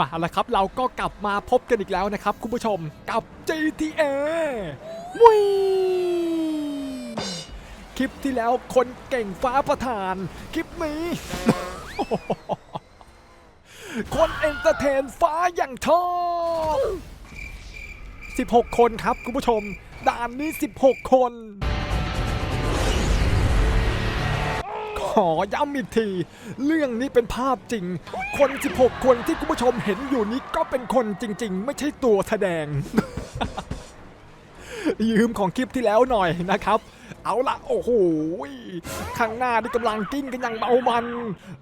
มาแล้วครับเราก็กลับมาพบกันอีกแล้วนะครับ คุณผู้ชมกับ GTA วิคลิปที่แล้วคนเก่งฟ้าประธาน คลิปนี้ คนเอนเตอร์เทนฟ้าอย่างชอบ16 คนครับคุณผู้ชม ด่านนี้ 16 คน อย้ำอีกที เรื่องนี้เป็นภาพจริง คน 16 คนที่คุณผู้ชมเห็นอยู่นี้ก็เป็นคนจริง ๆ ไม่ใช่ตัวแสดง ยืมของคลิปที่แล้วหน่อยนะครับเอาละโอ้โหข้างหน้านี่กำลังกิ้งกันอย่างเมามัน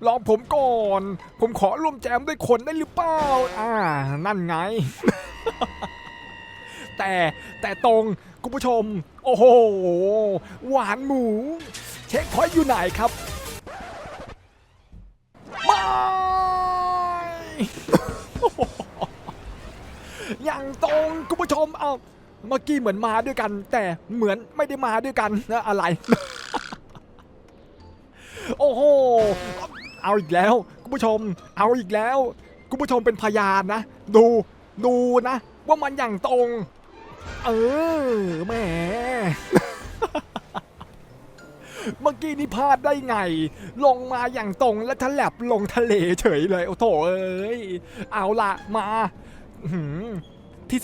รอผมก่อน ผมขอร่วมแจมด้วยคนได้หรือเปล่าอ่า นั่นไง แต่แต่ตรงคุณผู้ชม โอ้โห หวานหมู เช็คพอยอยู่ไหนครับ ไม่ อย่างตรงคุณผู้ชมเอาเมื่อกี้เหมือนมาด้วยกัน แต่เหมือนไม่ได้มาด้วยกันนะอะไร โอ้โหเอาอีกแล้วคุณผู้ชม เอาอีกแล้วคุณผู้ชมเป็นพยานนะ ดูดูนะ ว่ามันอย่างตรง เออแหม เมื่อกี้นี่พลาดได้ไง ลงมาอย่างตรงและทะแลบลงทะเลเฉยเลย โอ้โถเอ้ย เอาละมาหือที่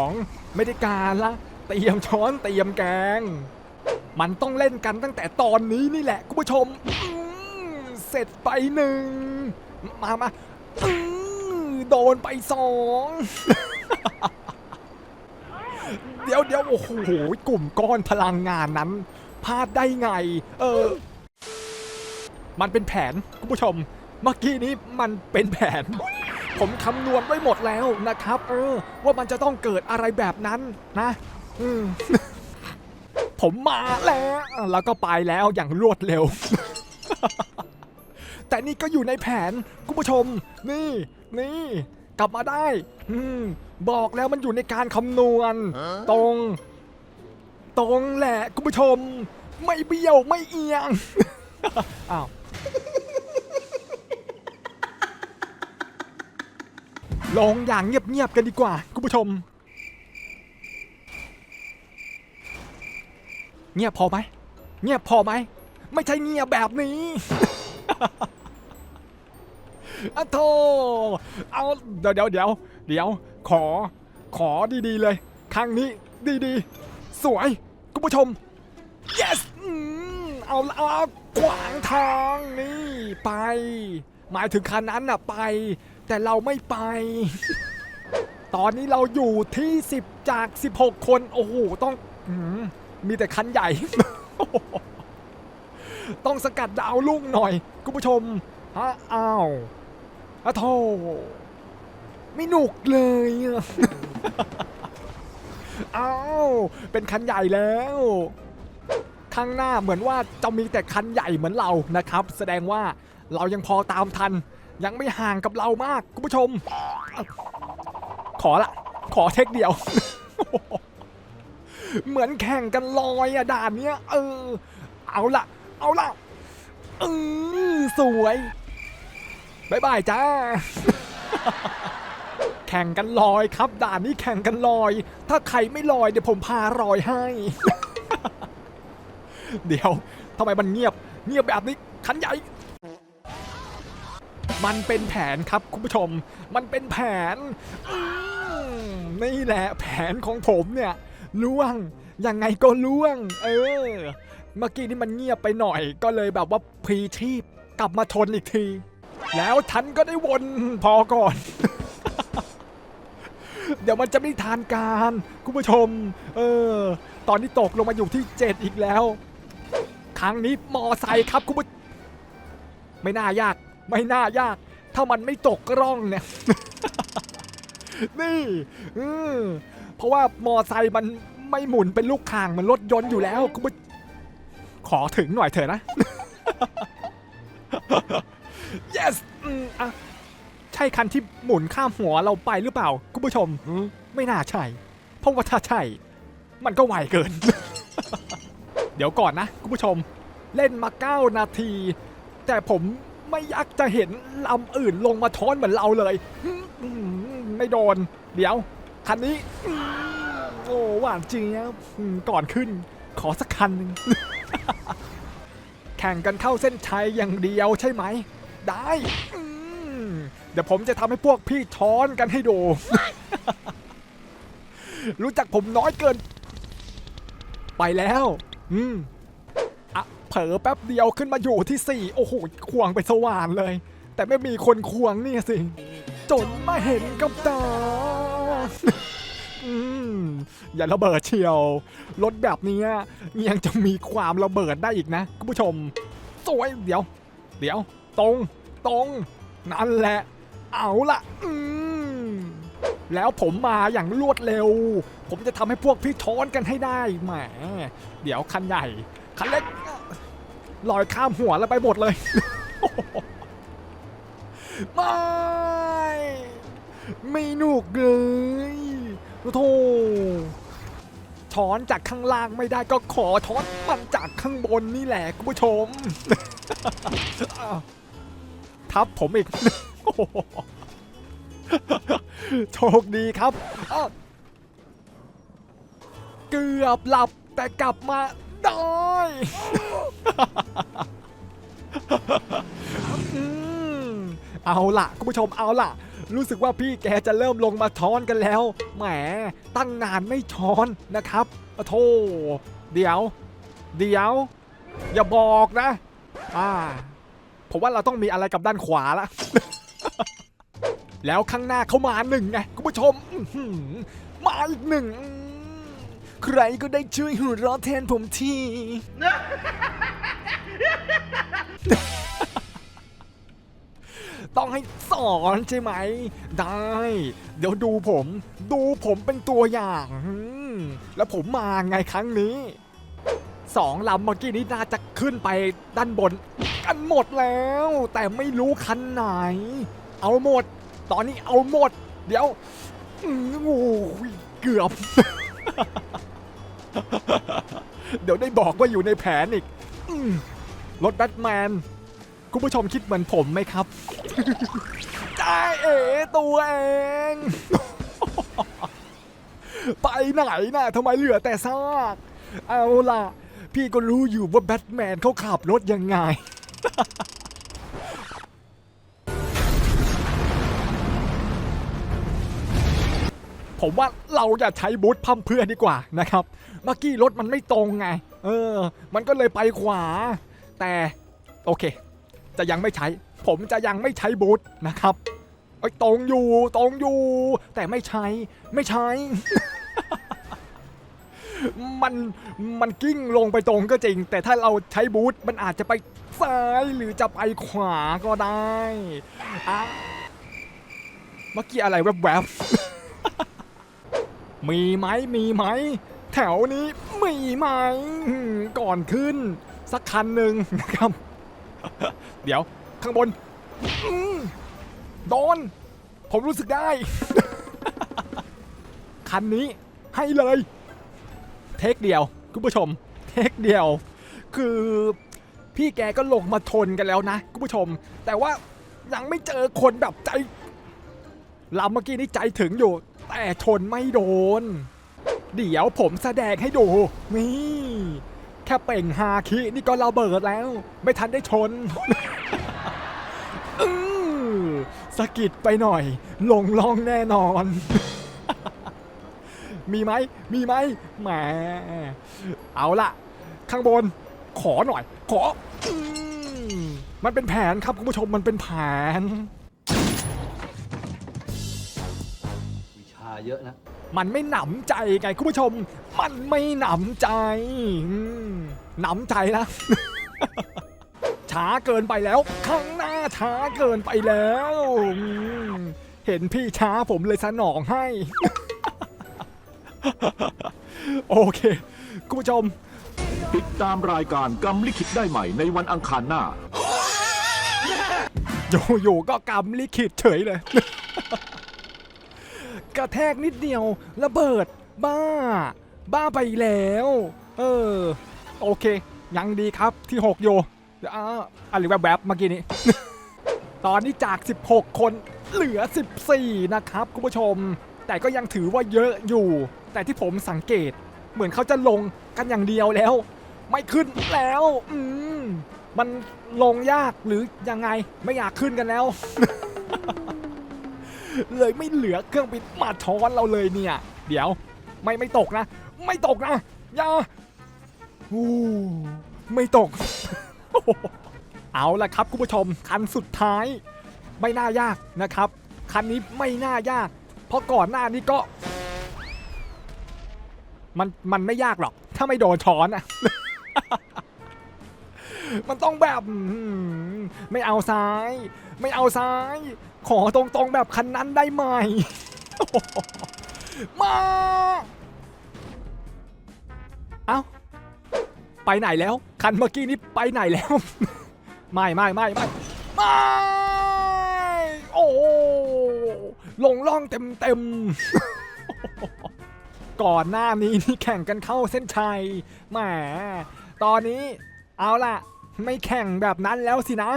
12 ไม่ได้การละ เตรียมช้อนเตรียมแกง มันต้องเล่นกันตั้งแต่ตอนนี้นี่แหละคุณผู้ชม เสร็จไปหนึ่ง มามาโดนไปสองเดี๋ยวเดี๋ยวโอ้โหกลุ่มก้อนพลังงานนั้น พลาดได้ไง เออ มันเป็นแผนคุณผู้ชม เมื่อกี้นี้มันเป็นแผน ผมคำนวณไว้หมดแล้วนะครับ เออ ว่ามันจะต้องเกิดอะไรแบบนั้นนะอืมผมมาแล้ว แล้วก็ไปแล้วอย่างรวดเร็ว แต่นี่ก็อยู่ในแผนคุณผู้ชม นี่ นี่ กลับมาได้อืมบอกแล้วมันอยู่ในการคำนวณ ตรง ตรงแหละคุณผู้ชม ไม่เบี้ยวไม่เอียง อ้าวลงอย่างเงียบๆกันดีกว่า คุณผู้ชม เงียบพอไหม เงียบพอไหม ไม่ใช่เงียบแบบนี้ อะโทเอาเดี๋ยวเดี๋ยวเดี๋ยวเดี๋ยว ขอ ขอดีๆเลย ครั้งนี้ดีๆ สวย คุณผู้ชม yes อืมเอาละเอาขวางทางนี่ไป หมายถึงคันนั้นน่ะไป แต่เราไม่ไป ตอนนี้เราอยู่ที่ 10 จาก 16 คน โอ้โห ต้องอืมมีแต่คันใหญ่ ต้องสกัดดาวลุ่งหน่อย คุณผู้ชมฮะอ้าวอะโทไม่หนุกเลยอ้าวเป็นคันใหญ่แล้ว ข้างหน้าเหมือนว่าจะมีแต่คันใหญ่เหมือนเรานะครับ แสดงว่าเรายังพอตามทัน ยังไม่ห่างกับเรามากคุณผู้ชม ขอละ ขอเทคเดียว เหมือนแข่งกันลอยอะด่านเนี้ย เออ เอาละเอาละเออสวยบายบายจ้า แข่งกันลอยครับ ด่านนี้แข่งกันลอย ถ้าใครไม่ลอยเดี๋ยวผมพาลอยให้ เดี๋ยวทำไมมันเงียบ เงียบแบบนี้คันใหญ่ มันเป็นแผนครับคุณผู้ชม มันเป็นแผนนี่แหละแผนของผมเนี่ยล่วงยังไงก็ล่วง เออ เมื่อกี้นี่มันเงียบไปหน่อย ก็เลยแบบว่าพรีชีพกลับมาชนอีกที แล้วฉันก็ได้วนพอก่อน เดี๋ยวมันจะไม่ทานการ คุณผู้ชม เออ ตอนนี้ตกลงมาอยู่ที่7อีกแล้ว รั้งนี้มอไซค์ครับคุณผู้ไม่น่ายาก ไม่น่ายาก ถ้ามันไม่ตกร่องเนี่ย นี่อือเพราะว่ามอไซค์มันไม่หมุนเป็นลูกคางมันรถยนต์อยู่แล้วคุณผู้ขอถึงหน่อยเถอะนะ yes อืมอะใช่คันที่หมุนข้ามหัวเราไปหรือเปล่า คุณผู้ชม ไม่น่าใช่ เพราะว่าถ้าใช่ มันก็ไวเกิน เดี๋ยวก่อนนะคุณผู้ชม เล่นมา 9 นาที แต่ผมไม่อยากจะเห็นลำอื่นลงมาช้อนเหมือนเราเลย ไม่โดน เดี๋ยว คันนี้ โอ้หวานจริงครับก่อนขึ้น ขอสักคันหนึ่งแข่งกันเข้าเส้นชัยอย่างเดียวใช่ไหม ได้เดี๋ยวผมจะทำให้พวกพี่ช้อนกันให้ดู รู้จักผมน้อยเกิน ไปแล้ว อืมอะเผลอแป๊บเดียวขึ้นมาอยู่ที่สี่โอ้โหควงไปสว่านเลย แต่ไม่มีคนควงเนี่ยสิ จนมาเห็นกับตาอืมอย่าระเบิดเชียว รถแบบนี้ยยังจะมีความระเบิดได้อีกนะคุณผู้ชมสวยเดี๋ยว เดี๋ยว ตรง ตรง นั่นแหละ เอาละอืม แล้วผมมาอย่างรวดเร็ว ผมจะทำให้พวกพี่ช้อนกันให้ได้แหมเดี๋ยวคันใหญ่ คันเล็กลอยข้ามหัวแล้วไปหมดเลย ไม่ ไม่หนุกเลยโอ้โธ่ช้อนจากข้างล่างไม่ได้ก็ขอช้อนมันจากข้างบนนี่แหละคุณผู้ชม ทับผมอีก โชคดีครับเกือบหลับแต่กลับมาได้เอาล่ะคุณผู้ชมเอาล่ะ รู้สึกว่าพี่แกจะเริ่มลงมาช้อนกันแล้ว แหม ตั้งนานไม่ช้อนนะครับโอ้โธ่เดี๋ยว เดี๋ยว อย่าบอกนะ อ่าผมว่าเราต้องมีอะไรกับด้านขวาละ แล้วข้างหน้าเขามาหนึ่งไงคุณผู้ชมมาอีกหนึ่งใครก็ได้ช่วยหัวเราะแทนผมทีต้องให้สอนใช่ไหม ได้ เดี๋ยวดูผม ดูผมเป็นตัวอย่าง แล้วผมมาไงครั้งนี้สองลำเมื่อกี้นี้น่าจะขึ้นไปด้านบน กันหมดแล้ว แต่ไม่รู้คันไหน เอาหมด ตอนนี้เอาหมด เดี๋ยวโอ้ยเกือบ เดี๋ยวได้บอกว่าอยู่ในแผนอีกรถแบทแมน คุณผู้ชมคิดเหมือนผมไหมครับจ้เอตัวเอง ไปไหนน่ะทำไมเหลือแต่ซากเอาล่ะ พี่ก็รู้อยู่ว่าแบทแมนเขาขับรถยังไง ผมว่าเราจะใช้บูทพัมเพื่อนดีกว่านะครับเมื่อกี้รถมันไม่ตรงไง เออ มันก็เลยไปขวา แต่โอเค จะยังไม่ใช้ ผมจะยังไม่ใช้บูทนะครับเอ้ตรงอยู่ตรงอยู่ แต่ไม่ใช้ไม่ใช้ มันมันกิ้งลงไปตรงก็จริง แต่ถ้าเราใช้บูทมันอาจจะไปซ้ายหรือจะไปขวาก็ได้อะเมื่อกี้อะไรแวบๆ มีไหมมีไหม แถวนี้มีไหมก่อนขึ้น สักคันหนึ่งนะครับ เดี๋ยวข้างบนโดน ผมรู้สึกได้ คันนี้ให้เลย เทคเดียว คุณผู้ชม เทคเดียว คือพี่แกก็ลงมาชนกันแล้วนะคุณผู้ชม แต่ว่ายังไม่เจอคนแบบใจลำเมื่อกี้นี้ใจถึงอยู่ แต่ชนไม่โดน เดี๋ยวผมแสดงให้ดู นี่ แค่เป่งฮาคินี่ก็ระเบิดแล้ว ไม่ทันได้ชนอื้อสะกิดไปหน่อย ลงล่องแน่นอน มีไหม มีไหมแหมเอาละข้างบน ขอหน่อย ขออมมันเป็นแผนครับคุณผู้ชมมันเป็นแผน เยอะนะ มันไม่หนำใจไงคุณผู้ชม มันไม่หนำใจอืมหนำใจนะ ช้าเกินไปแล้ว ข้างหน้าช้าเกินไปแล้วอืมเห็นพี่ช้าผมเลยสนองให้ โอเค คุณผู้ชม ติดตามรายการกรรมลิขิตได้ใหม่ในวันอังคารหน้า อยู่ๆก็กำลิขิตเฉยเลยก ระแทกนิดเดียวระเบิด บ้า บ้าไปแล้ว เออ โอเค ยังดีครับที่หกโยอ่าอะไรแบบแบบๆเมื่อกี้นี้ ตอนนี้จาก 16 คนเหลือ 14 นะครับคุณผู้ชม แต่ก็ยังถือว่าเยอะอยู่ แต่ที่ผมสังเกต เหมือนเขาจะลงกันอย่างเดียวแล้ว ไม่ขึ้นแล้ว อืมมันลงยากหรือยังไงไม่อยากขึ้นกันแล้ว เลยไม่เหลือเครื่องบินมาช้อนเราเลยเนี่ย เดี๋ยวไม่ไม่ตกนะ ไม่ตกนะอย่าอู้ไม่ตก เอาละครับคุณผู้ชมคันสุดท้าย ไม่น่ายากนะครับ คันนี้ไม่น่ายาก เพราะก่อนหน้านี้ก็ มันมันไม่ยากหรอก ถ้าไม่โดนช้อนอะ มันต้องแบบไม่เอาซ้าย ไม่เอาซ้าย ขอตรงๆแบบคันนั้นได้ไหมมาเอ้าไปไหนแล้ว คันเมื่อกี้นี้ไปไหนแล้ว ไม่ไม่ไม่ไม่ไม่โอ้ลงล่องเต็มเต็มก่อนหน้านี้นี่แข่งกันเข้าเส้นชัยแหมตอนนี้เอาล่ะ ไม่แข่งแบบนั้นแล้วสินะ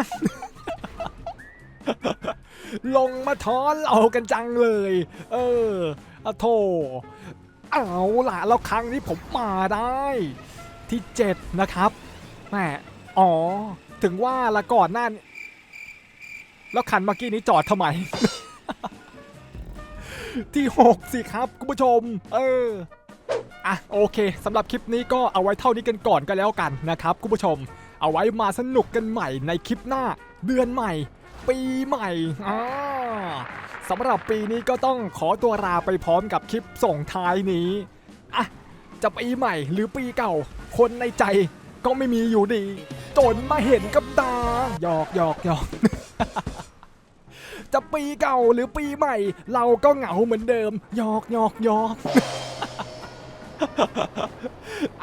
ลงมาท้อนเรากันจังเลย เอออะโถเอาล่ะแล้วครั้งนี้ผมมาได้ ที่ 7 นะครับแหมอ๋อ ถึงว่าละก่อนหน้านี้แล้วคันเมื่อกี้นี้จอดทำไม ที่ 6 สิครับ คุณผู้ชม เอออะโอเคสำหรับคลิปนี้ก็เอาไว้เท่านี้กันก่อนก็แล้วกันนะครับ คุณผู้ชม เอาไว้มาสนุกกันใหม่ในคลิปหน้า เดือนใหม่ ปีใหม่อ่าสำหรับปีนี้ก็ต้องขอตัวลาไปพร้อมกับคลิปส่งท้ายนี้อะจะปีใหม่หรือปีเก่า คนในใจก็ไม่มีอยู่ดี จนมาเห็นกับตาหยอกหยอกหยอกจะปีเก่าหรือปีใหม่ เราก็เหงาเหมือนเดิมหยอกหยอกหยอก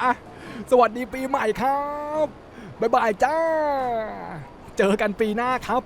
อะสวัสดีปีใหม่ครับ บ๊ายบายจ้า เจอกันปีหน้าครับ